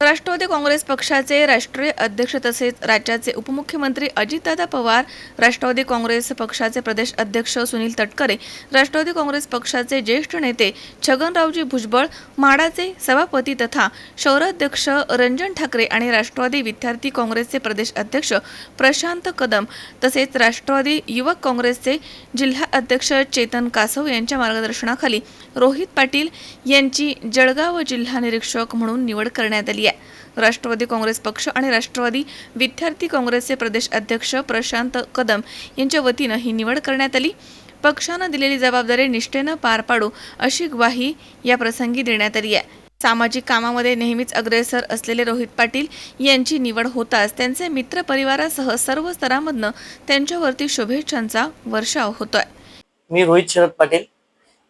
राष्ट्रवादी काँग्रेस पक्षाचे राष्ट्रीय अध्यक्ष तसेच राज्याचे उपमुख्यमंत्री अजितदादा पवार राष्ट्रवादी काँग्रेस पक्षाचे प्रदेश अध्यक्ष सुनील तटकरे राष्ट्रवादी काँग्रेस पक्षाचे ज्येष्ठ नेते छगनरावजी भुजबळ म्हाडाचे सभापती तथा शौराध्यक्ष रंजन ठाकरे आणि राष्ट्रवादी विद्यार्थी काँग्रेसचे प्रदेश अध्यक्ष प्रशांत कदम तसेच राष्ट्रवादी युवक काँग्रेसचे जिल्हा अध्यक्ष चेतन कासव यांच्या मार्गदर्शनाखाली रोहित पाटील यांची जळगाव जिल्हा निरीक्षक म्हणून निवड करण्यात आली आहे. राष्ट्रवादी काँग्रेस पक्ष आणि राष्ट्रवादी विद्यार्थी काँग्रेसचे प्रदेश अध्यक्ष प्रशांत कदम यांच्या वतीनं ही निवड करण्यात आली. पक्षानं दिलेली जबाबदारी निष्ठेनं पार पाडू अशी ग्वाही या प्रसंगी देण्यात आली आहे. सामाजिक कामामध्ये नेहमीच अग्रेसर असलेले रोहित पाटील यांची निवड होताच त्यांचे मित्र परिवारासह सर्व स्तरामधनं त्यांच्यावरती शुभेच्छांचा वर्षाव होतोय. मी रोहित शरद पाटील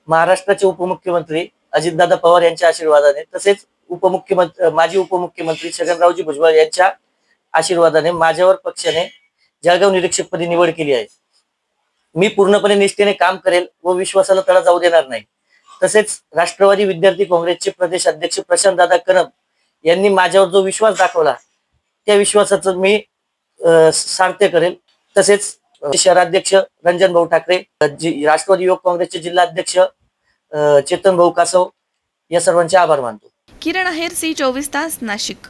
महाराष्ट्राचे उपमुख्यमंत्री अजितदादा पवार यांच्या आशीर्वादाने तसेच उपमुख्यमंत्री माजी उपमुख्यमंत्री छगनरावजी भुजबळ यांच्या आशीर्वादाने माझ्यावर पक्षाने जळगाव निरीक्षकपदी निवड केली आहे. मी पूर्णपणे निष्ठेने काम करेल व विश्वासाला तडा जाऊ देणार नाही. तसेच राष्ट्रवादी विद्यार्थी काँग्रेसचे प्रदेश अध्यक्ष प्रशांत दादा कनब यांनी माझ्यावर जो विश्वास दाखवला त्या विश्वासाचं मी अं, सार्थ करेल. तसेच शहराध्यक्ष रंजन भाऊ ठाकरे राष्ट्रवादी युवक काँग्रेसचे जिल्हाध्यक्ष अं, चेतन भाऊ कासव या सर्वांचे आभार मानतो. किरण आहेर सी चोवीस तास नाशिक.